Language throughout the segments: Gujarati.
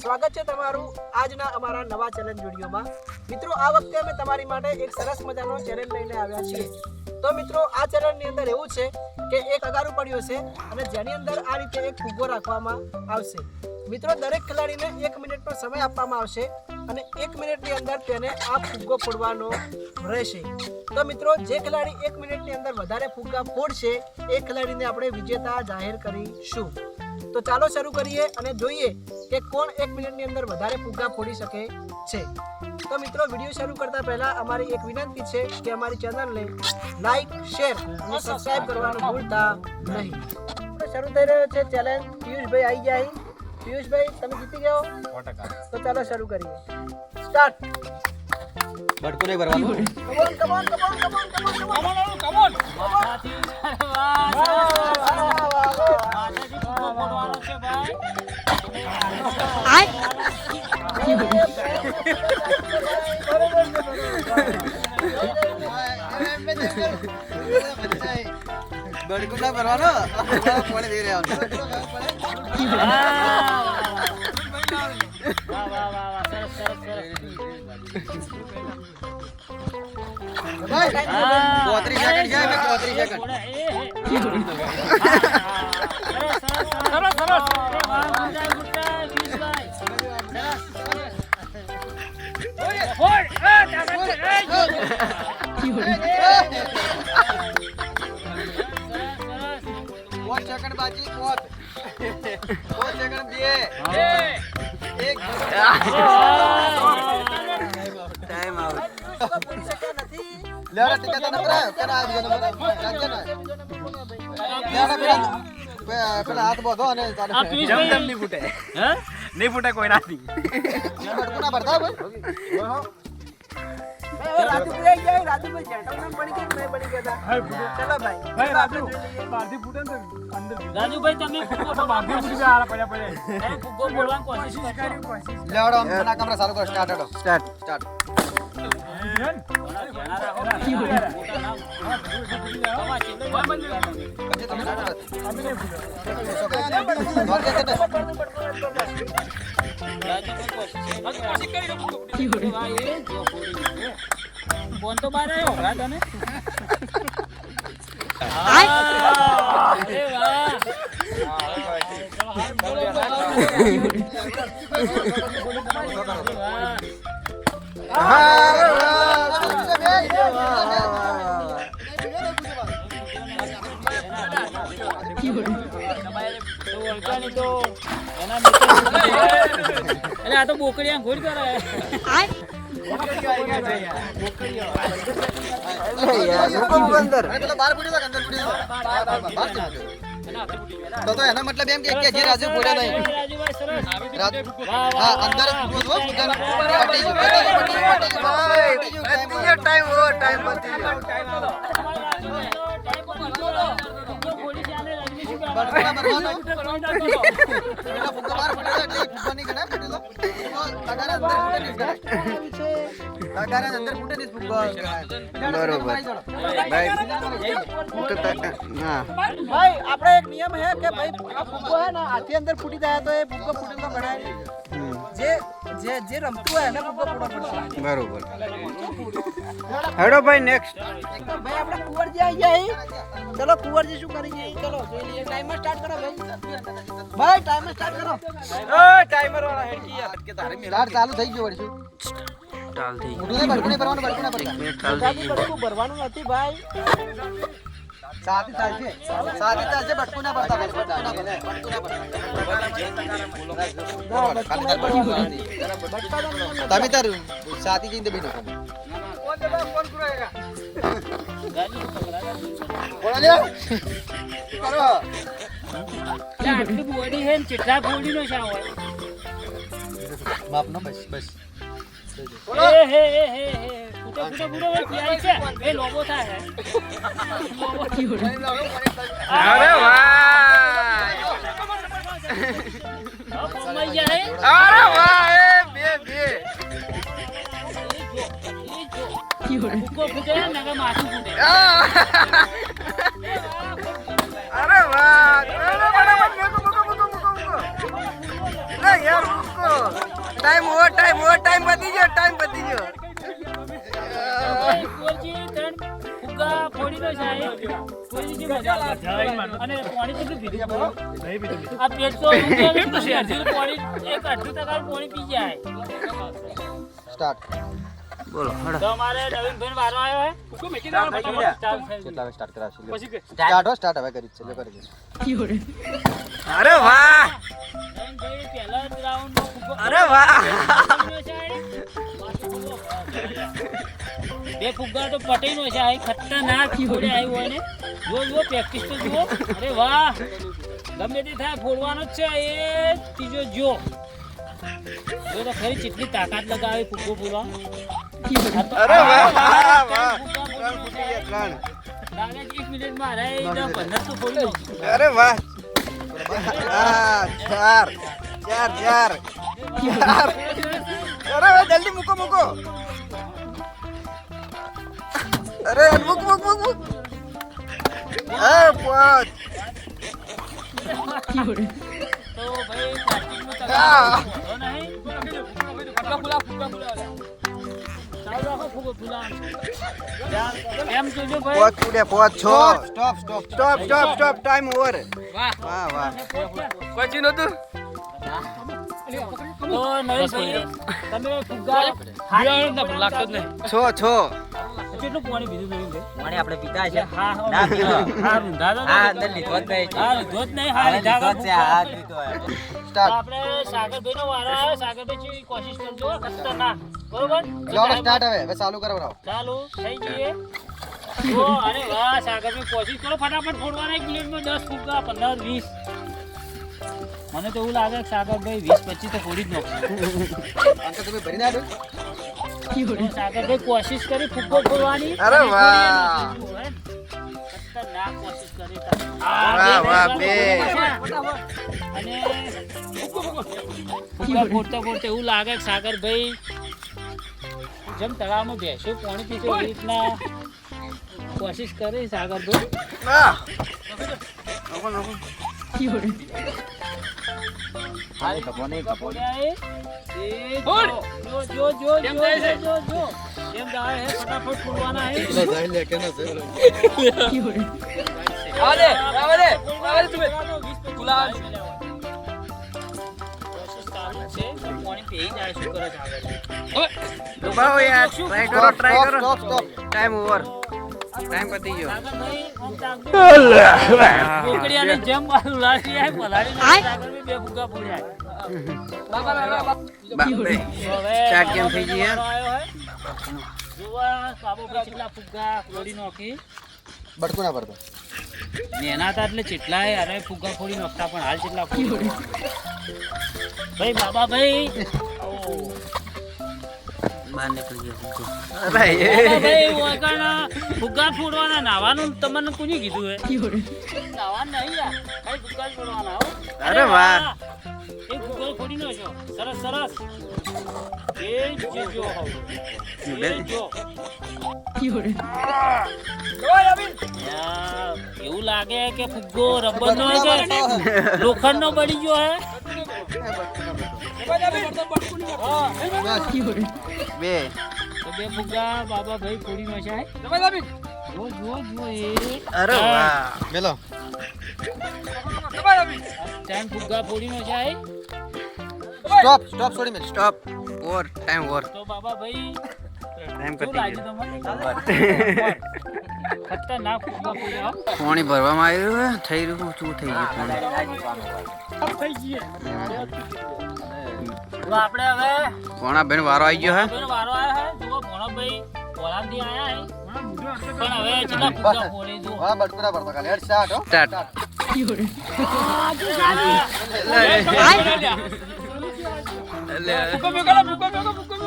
સ્વાગત છે તમારું આજના અમારા નવા ચેલેન્જ વિડીયોમાં. મિત્રો, આ વખતે અમે તમારી માટે એક સરસ મજાનો ચેલેન્જ લઈને આવ્યા છીએ. તો મિત્રો, આ ચેલેન્જની અંદર એવું છે કે એક અગારું પડ્યું છે અને જેની અંદર આ રીતે એક ફુગ્ગો રાખવામાં આવશે. મિત્રો, દરેક ખેલાડીને એક મિનિટનો સમય આપવામાં આવશે અને એક મિનિટની અંદર તેને આ ફુગ્ગો ફોડવાનો રહેશે. તો મિત્રો, જે ખેલાડી એક મિનિટની અંદર વધારે ફુગ્ગા ફોડશે, એ ખેલાડીને આપણે વિજેતા જાહેર કરીશું. તો ચાલો શરૂ કરીએ અને જોઈએ કે કોણ એક મિનિટની અંદર વધારે ફુગ્ગા ફોડી શકે છે? તો મિત્રો વીડિયો શરૂ કરતા પહેલા અમારી એક વિનંતી છે કે અમારી ચેનલને લાઈક શેર અને સબસ્ક્રાઇબ કરવાનું ભૂલતા નહીં. શરૂ થઈ રહ્યો છે ચેલેન્જ. પિયુષભાઈ આવી ગયા અહીં. પિયુષભાઈ તમે જીતી ગયો? તો ચાલો શરૂ કરીએ. સ્ટાર્ટ બટકું નહીં ભરવાનું. Come on come on come on come on come on બટકું ના ભરવાનો પાણી દઈ રહ્યા ચોત્રીસ સેકન્ડ. પાંચ પાંચ સેકન્ડ ટાઈમ આઉટ લેવડા ટીકા તને પરાયો કેના આવી ગયો નંબર રાખજે ને. લેવડા પેલા હાથ બોધો અને ચાલે જમદમની ફૂટે. નહીં ફૂટે કોઈ નાથી ના ભરતા રાજુભાઈ તમે કમરા ચાલુ કરો સ્ટાર્ટ સ્ટાર્ટ સ્ટાર્ટ ફોન તો બહાર આવ્યો હા તને અરે એટલે આ તો બોકડીયા ઘોડ કરે અંદર પેલો બહાર પૂરી દો અંદર પૂરી દો બહાર જજો. તો તો એનો મતલબ એમ કે કે જે રાજુ બોલ્યા નહીં રાજુભાઈ સરસ રાજ- વાહ વાહ હા અંદર જ પૂરો બટકું ફૂટી ગણાય, ફૂટી અંદર ફૂટે ગણાય. અંદર ફૂટે નહીં ફુગ્ગો ગણાય. ભાઈ આપણે એક નિયમ હે કે ભાઈ આ ફુગ્ગો હે ને હાથી અંદર ફૂટી જાય તો એ ફુગ્ગો ફૂટેલો ગણાય નહીં. જે જે જે રમતું હોય એને ફુગ્ગો ફોડવો પડશે બરોબર હેડો ભાઈ નેક્સ્ટ એક તો ભાઈ આપણે કુંવરજી આવી ગયા અહીં. ચલો કુંવરજી શું કરી ગયા અહીં? ચલો જોઈ લઈએ ટાઈમર સ્ટાર્ટ કરો ભાઈ ભાઈ ટાઈમર સ્ટાર્ટ કરો સ્ટાર્ટ ચાલુ થઈ ગયું વળી શું મોટું નહીં, બટકું નહીં ભરવાનું, બટકું ના ભરતા. ગાડી બટકું ભરવાનું નથી ભાઈ સાદી ચાલશે સાદી ચાલશે બટકું ના ભરતા ભાઈ, બટકું ના ભરતા. બટકું ના ભરતા. ખાલી તાર બટકું ભરવાની. તમે તાર સાદી જઈને બેઠો. આટલી બોડી હે ચિઠ્ઠા ફોડી નો શા હોય માપ નો બસ બસ હે હે હે હે છે એ લોબો થાય અરે વાહ ફોર્માઈ જાય હે. અરે વાહ એ બે બે એ જો, એ જો. ફૂગો ફૂટે ને માથું ફૂટે તો અમારે નવીનભાઈ વારો આવ્યો હે. ચાલુ થઈ ગયું. કેટલા સ્ટાર્ટ કરાવશે? લ્યો. સ્ટાર્ટ હો સ્ટાર્ટ. હવે કરી છે કરી અરે વાહ! નવીનભાઈ પહેલા જ અરે વાહ! બે ફુગ્ગા તો પટેલો નો છે આ ખતરનાક ફોડે આવ્યો હોય ને જો જો પ્રેક્ટિસ તો જુઓ. અરે વાહ! ગમે તે થાય ફોડવાનો જ છે એ ત્રીજો જો જો તો ખરી કેટલી તાકાત લગાવે ફુગ્ગો ફોડવા. આ અરે વાહ, વાહ, વાહ. એક મિનિટમાં અરે તો પંદર તો ફોડી. અરે વાહ. ચાર ચાર ચાર અરે જલ્દી મૂકો મૂકો. અરે મૂક મૂક મૂક મૂક. એ પાંચ છ છ. કેટલું પાણી પીધું નરેશભાઈ? પાણી આપણે પીતા છે. હા હા ના. હા રૂંધા તો હા અંદર લીધો જ નહીં. હા લીધો જ નહીં. હા લીધો જ છે હા લીધો સ્ટાર્ટ. આપણે સાગરભાઈનો વારો આવ્યો. સાગરભાઈ કોશિશ કરજો. ખતરનાક. બરોબર? ચાલો. સ્ટાર્ટ હવે. હવે ચાલુ કરાવરાવો ચાલુ થઈ જઈએ ઓ અરે વાહ સાગરભાઈ કોશિશ કરો. ફટાફટ ફોડવાના એક મિનિટમાં. દસ ફુગ્ગા પંદર વીસ. મને તો એવું લાગે કે સાગરભાઈ વીસ પચીસ તો ફોડી જ નાખશે. તમે ભરી નાખ્યું તો સાગરભાઈ કોશિશ કરી ફૂકો ફોડવાની અરે વાહ. ખતરનાક કોશિશ કરી. વાહ, વાહ, બે. અને ફુગ્ગા ફોડતા ફોડતા એવું લાગે કે સાગરભાઈ જેમ તળાવમાં ભેંસો પાણી પીશે રીતના કોશિશ કરી સાગરભાઈ કપો નહીં કપો નહીં. ફોડ્યા એ. એ જો, જો, જો, જો, જો, જો, જો, જો. હે ફટાફટ ફોડવાના હે કોશિશ ચાલુ જ છે. પાણી પી જાય? શું કરે છે આગળ? ઊભા ટ્રાય કરો ટ્રાય કરો. ટાઈમ ઓવર ટાઈમ પતી ગયો. કોકડિયાની જેમ બાજુ હતા એટલે કેટલા અરે ફુગ્ગા ફોડી નાખતા પણ હાલ કેટલા ફોડી ભાઈ, બાબા ભાઈ બહાર નીકળી ગયો અરે એ. ફુગ્ગા ફોડવાના નાવાનું તમને કોને કીધું હે નાવાનું નહીં યાર ખાલી ફુગ્ગા ફોડવાના અરે વાહ. એક ફુગ્ગો ફોડી નાખ્યો સરસ સરસ. એ જો એ જો. એવું લાગે કે ફુગ્ગો રબર નો લોખંડ નો બળી ગયો હે? બે. તો બે ફુગ્ગા બાબા ભાઈ ફોડી નાખ્યા જો જો જો એ. અરે વાહ. મેલો. ટાઈમ ફુગ્ગા પૂરી મચાય સ્ટોપ સ્ટોપ છોડી મેલ સ્ટોપ. ઓર ટાઈમ ઓર. તો બાબા ભાઈ ટાઈમ કટી ગયો. ખતરનાક ફુગ્ગા ફોડ્યા પાણી ભરવામાં આવ્યું. થઈ રહ્યું શું થઈ ગયું પાણી તો આપણે હવે પોણા બેન વારો આવી ગયો હે બેન વારો આવ્યો હે જુઓ ભણોભાઈ પોલાદથી આયા હે પણ હવે કેટલા ફુગ્ગા ફોડે જુઓ હા બટકું ના પડતો હેડ સ્ટાર્ટ હો સ્ટાર્ટ અરે વાહ એ સરસ સરસ સરસ કોશિશ કર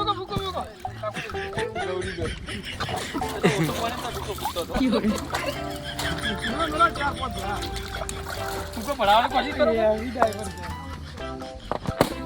ફટાફટ ફોન કરો,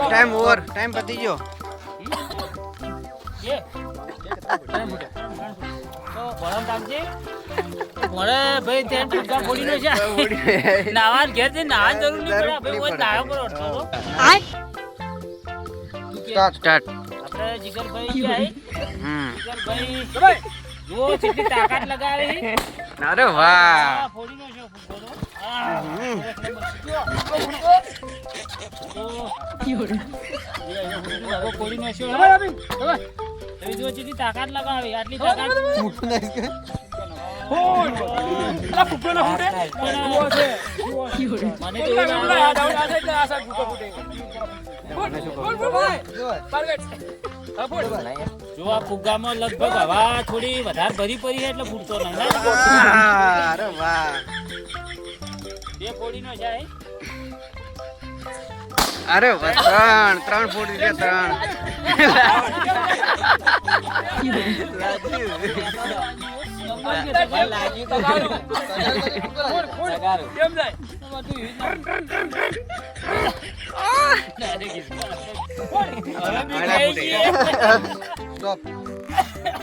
ટાઈમ ઓવર ટાઈમ પતી ગયો ટૂંકા ફોડીનો છે. નાવા ઘેર જરૂર નહીં પડે. આપણે સ્ટાર્ટ સ્ટાર્ટ આપણે જીગરભાઈ. હમ. જીગરભાઈ જુઓ કેટલી તાકાત લગાવે અરે વાહ. આ ફોડીનો છે ફૂગો આ, હમ. તો ફોડીનો છે, હો. કેટલી તાકાત લગાવે આટલી તાકાત. મોટું નાઈસ કે મને તો જો આ ફુગ્ગામાં લગભગ હવા થોડી વધારે ભરી પડી છે એટલે ફૂટતો નહીં અરે વાહ બે ફોડીનો છે અરે ત્રણ ત્રણ ફૂટ છે ત્રણ સ્ટોપ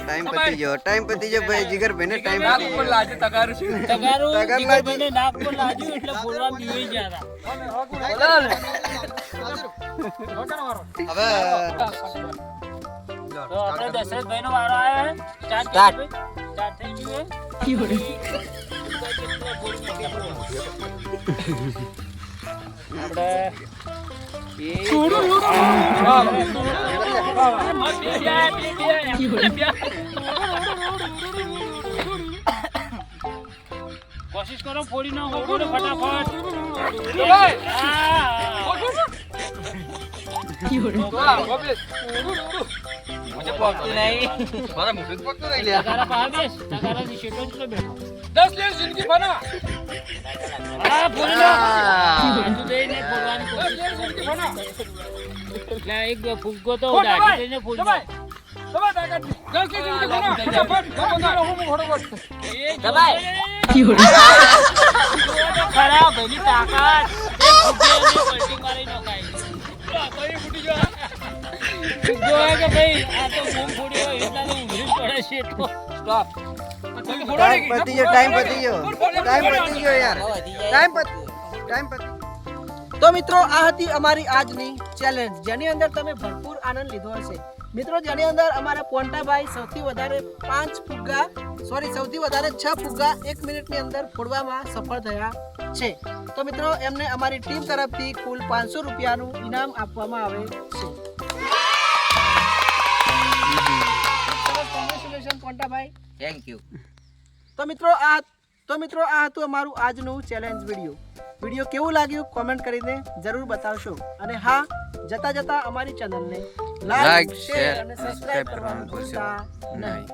ટાઈમ પતી ગયો. ટાઈમ પતી ગયો ભાઈ. જીગરભાઈ ને ટાઈમ નાક પર લાજે તગારું તગાર જીગરભાઈને નાક પર લાગ્યું એટલે બોલવા બીવાઈ ગયા હતા. હવે આપણે દશરથભાઈનો વારો આવ્યો છે સ્ટાર્ટ સ્ટાર્ટ થઈ ગયું છે. કોશિશ કરો ફોડી નાખો ફોડો ફટાફટ. આ. તગારા પાસે બેસ. તગારાની શેટો જ બેઠો. હા, ફોડી નાખો. બાજુ દઈને ફોડવાની કોશિશ કરો. એટલે એક ફુગ્ગો તો દાઢી દઈને ફોડી નાખો. એ જો. તો ખરા ભાઈની તાકાત. એક ફુગ્ગે એની પલટી મારી નખાય. ફુગ્ગો હોય કે ભાઈ આ તો બૂમ ફોડી હોય એટલા તો ઊંઘરી પડે છે તો. ટાઈમ પતી ગયો ટાઈમ પતી ગયો. ટાઈમ પતી ગયો યાર. ટાઈમ પતી ટાઈમ પતી તો મિત્રો આ હતી અમારી આજની ચેલેન્જ જેની અંદર તમે ભરપૂર આનંદ લીધો હશે. મિત્રો જેની અંદર અમારા પોન્ટાભાઈ સૌથી વધારે પાંચ ફુગ્ગા સોરી સૌથી વધારે છ ફુગ્ગા એક મિનિટની અંદર ફોડવામાં સફળ થયા છે. તો મિત્રો એમને અમારી ટીમ તરફથી કુલ પાંચસો રૂપિયાનું ઇનામ આપવામાં આવે છે. પોન્ટાભાઈ થેન્ક યુ તો મિત્રો આ તો મિત્રો આ હતું અમારું આજનું ચેલેન્જ વીડિયો વીડિયો કેવું લાગ્યું કોમેન્ટ કરીને જરૂર બતાવશો. અને હા જતા જતા અમારી ચેનલને લાઈક શેર અને સબસ્ક્રાઇબ કરવાનું ભૂલતા નહીં.